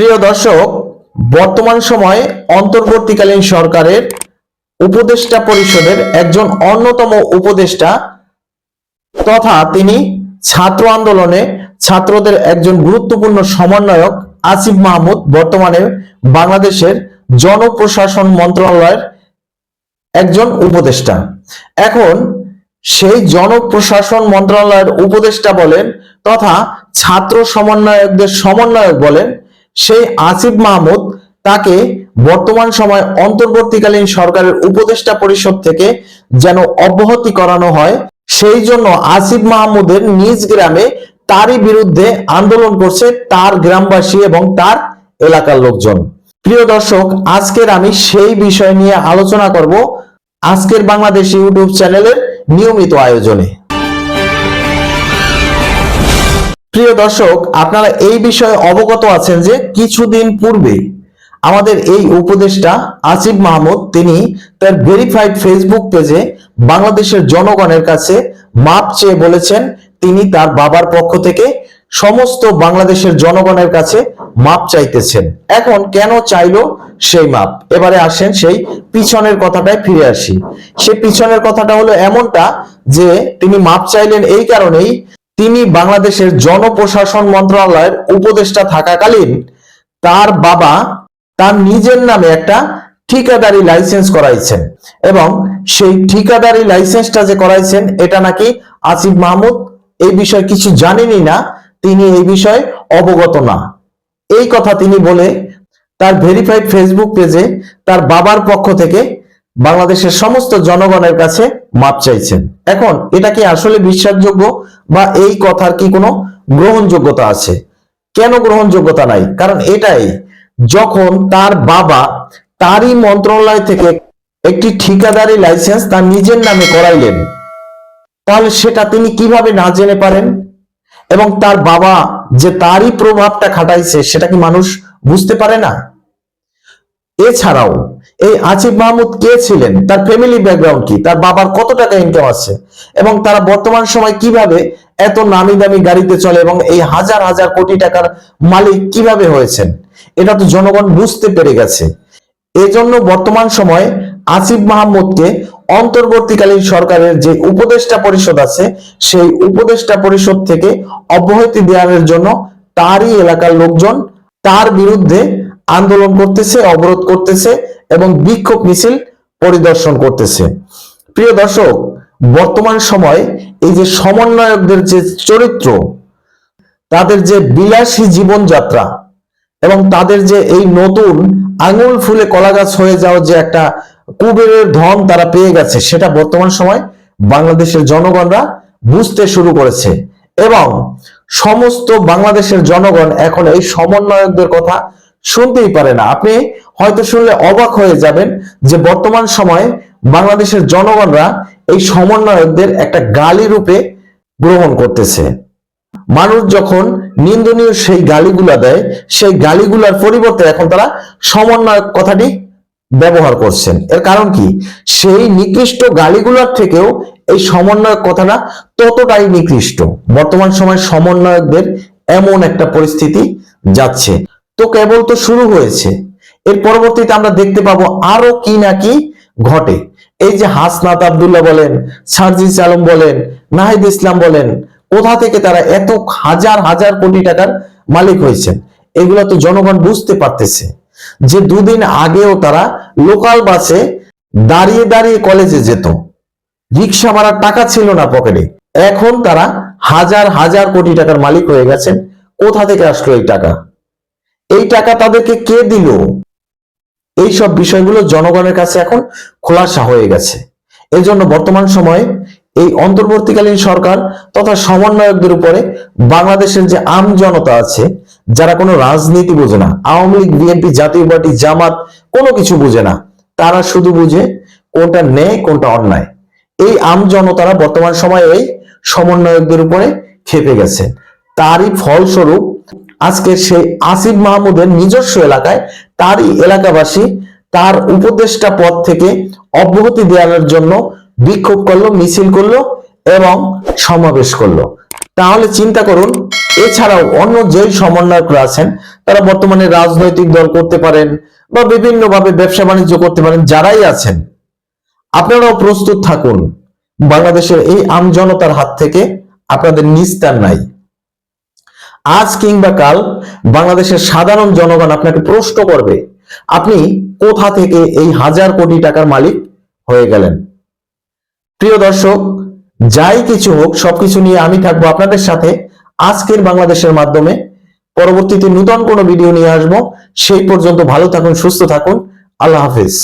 প্রিয় দর্শক, বর্তমান সময়ে অন্তর্বর্তীকালীন সরকারের উপদেষ্টা পরিষদের একজন অন্যতম উপদেষ্টা তথা তিনি ছাত্র আন্দোলনে ছাত্রদের একজন গুরুত্বপূর্ণ সমন্বয়ক আসিফ মাহমুদ বর্তমানে বাংলাদেশের জনপ্রশাসন মন্ত্রণালয়ের একজন উপদেষ্টা। এখন সেই জনপ্রশাসন মন্ত্রণালয়ের উপদেষ্টা বলেন তথা ছাত্র সমন্বয়কদের সমন্বয়ক বলেন সেই আসিফ মাহমুদ তাকে বর্তমান সময় অন্তর্বর্তীকালীন সরকারের উপদেষ্টা পরিষদ থেকে যেন অব্যাহতি করানো হয়, সেই জন্য আসিফ মাহমুদের নিজ গ্রামে তারই বিরুদ্ধে আন্দোলন করছে তার গ্রামবাসী এবং তার এলাকার লোকজন। প্রিয় দর্শক, আজকের আমি সেই বিষয় নিয়ে আলোচনা করব আজকের বাংলাদেশ ইউটিউব চ্যানেলের নিয়মিত আয়োজনে। প্রিয় দর্শক, আপনারা এই বিষয়ে অবগত আছেন যে কিছুদিন পূর্বে আমাদের এই উপদেষ্টা আসিফ মাহমুদ, তিনি তার ভেরিফাইড ফেসবুক পেজে বাংলাদেশের জনগণের কাছে মাপ চেয়ে বলেছেন, তিনি তার বাবার পক্ষ থেকে সমস্ত বাংলাদেশের জনগণের কাছে মাপ চাইতেছেন। এখন কেন চাইলো সেই মাপ? এবারে আসেন সেই পিছনের কথাটায় ফিরে আসি। সে পিছনের কথাটা হলো এমনটা যে তিনি মাপ চাইলেন এই কারণেই তিনি বাংলাদেশের জনপ্রশাসন মন্ত্রণালয়ের উপদেষ্টা থাকাকালীন তার বাবা তার নিজের নামে একটা ঠিকাদারি লাইসেন্স করাইছেন এবং সেই ঠিকাদারি লাইসেন্সটা যে করাইছেন, এটা নাকি আসিফ মাহমুদ? এই বিষয়ে কিছু জানেনই না, তিনি এই বিষয়ে অবগত না। এই কথা তিনি বলে তার ভেরিফাইড ফেসবুক পেজে তার বাবার পক্ষ থেকে বাংলাদেশের সমস্ত জনগণের কাছে মাপ চাইছেন। এখন এটা কি আসলে বিশ্বাসযোগ্য বা এই কথার কি কোনো গ্রহণযোগ্যতা আছে? কেন গ্রহণযোগ্যতা নাই? কারণ এটাই, যখন তার বাবা তারই মন্ত্রণালয় থেকে একটি ঠিকাদারি লাইসেন্স তার নিজের নামে করাইলেন, তাহলে সেটা তিনি কীভাবে না জেনে পারেন? এবং তার বাবা যে তারই প্রভাবটা খাটাইছে, সেটা কি মানুষ বুঝতে পারে না? এছাড়াও এই আসিফ মাহমুদ কে ছিলেন? তার ফ্যামিলি ব্যাকগ্রাউন্ড কি? তার বাবার কত টাকা ইনকাম আছে? এবং তারা বর্তমান সময় কীভাবে এত নামি দামি গাড়িতে চলে এবং এই হাজার হাজার কোটি টাকার মালিক কীভাবে হয়েছেন? এটা তো জনগণ বুঝতে পেরে গেছে। এজন্য বর্তমান সময়ে আসিফ মাহমুদকে অন্তর্বর্তীকালীন সরকারের যে উপদেষ্টা পরিষদ আছে, সেই উপদেষ্টা পরিষদ থেকে অব্যাহতি দেওয়ার জন্য তারই এলাকার লোকজন তার বিরুদ্ধে আন্দোলন করতেছে, অবরোধ করতেছে এবং বিক্ষোভ মিছিল পরিদর্শন করতেছে। প্রিয় দর্শক, বর্তমান সময় এই যে সমন্বয়কদের যে চরিত্র, তাদের যে বিলাসী জীবনযাত্রা এবং তাদের যে এই নতুন আঙুল ফুলে কলা গাছ হয়ে যাওয়ার যে একটা কুবেরের ধন তারা পেয়ে গেছে, সেটা বর্তমান সময় বাংলাদেশের জনগণরা বুঝতে শুরু করেছে এবং সমস্ত বাংলাদেশের জনগণ এখন এই সমন্বয়কদের কথা শুনতেই পারে না। আপনি হয়তো শুনলে অবাক হয়ে যাবেন যে বর্তমান সময়ে বাংলাদেশের জনগণরা এই সমন্বয়কদের একটা গালি রূপে গ্রহণ করতেছে। মানুষ যখন নিন্দনীয় সেই গালিগুলা দেয়, সেই গালিগুলার পরিবর্তে এখন তারা সমন্বয়ক কথাটি ব্যবহার করছেন। এর কারণ কি? সেই নিকৃষ্ট গালিগুলার থেকেও এই সমন্বয়ক কথাটা ততটাই নিকৃষ্ট। বর্তমান সময় সমন্বয়কদের এমন একটা পরিস্থিতি যাচ্ছে। তো কেবল তো শুরু হয়েছে। এর পরবর্তীতে আমরা দেখতে পাবো আরও কি না কি ঘটে। এই যে হাসনাত আবদুল্লাহ বলেন, সার্জিস আলম বলেন, নাহিদ ইসলাম বলেন, কোথা থেকে তারা এত হাজার হাজার কোটি টাকার মালিক হয়েছেন? এগুলো তো জনগণ বুঝতে পারতেছে যে দুদিন আগেও তারা লোকাল বাসে দাঁড়িয়ে দাঁড়িয়ে কলেজে যেত। রিক্সা মারার টাকা ছিল না পকেটে। এখন তারা হাজার হাজার কোটি টাকার মালিক হয়ে গেছেন। কোথা থেকে আসলো এই টাকা? এই টাকা তাদেরকে কে দিল? এই সব বিষয়গুলো জনগণের কাছে এখন খোলাসা হয়ে গেছে। এই জন্য বর্তমান সময়ে এই অন্তর্বর্তীকালীন সরকার তথা সমন্বয়কদের উপরে বাংলাদেশের যে আম জনতা আছে, যারা কোনো রাজনীতি বোঝে না, Awami League, BNP, Jatiya party, Jamaat, কোনো কিছু বুঝে না, তারা শুধু বুঝে কোনটা ন্যায়, কোনটা অন্যায়। এই আম জনতারা বর্তমান সময়ে এই সমন্বয়কদের উপরে খেপে গেছে। তারই ফলস্বরূপ আজকে সেই আসিফ মাহমুদের নিজস্ব এলাকায় তারই এলাকাবাসী তার উপদেষ্টা পদ থেকে অব্যাহতি দেওয়ার জন্য বিক্ষোভ করল, মিছিল করল এবং সমাবেশ করল। তাহলে চিন্তা করুন, এছাড়াও অন্য যেই সমন্বয়করা আছেন, তারা বর্তমানে রাজনৈতিক দল করতে পারেন বা বিভিন্নভাবে ব্যবসা বাণিজ্য করতে পারেন, যারাই আছেন, আপনারাও প্রস্তুত থাকুন। বাংলাদেশের এই আমজনতার হাত থেকে আপনাদের নিস্তার নাই। আজ কিংবা কাল বাংলাদেশের সাধারণ জনগণ আপনাকে প্রশ্ন করবে, আপনি কোথা থেকে এই হাজার কোটি টাকার মালিক হয়ে গেলেন? প্রিয় দর্শক, যাই কিছু হোক, সবকিছু নিয়ে আমি থাকব আপনাদের সাথে আজকের বাংলাদেশের মাধ্যমে। পরবর্তীতে নূতন কোনো ভিডিও নিয়ে আসব। সেই পর্যন্ত ভালো থাকুন, সুস্থ থাকুন। আল্লাহ হাফিজ।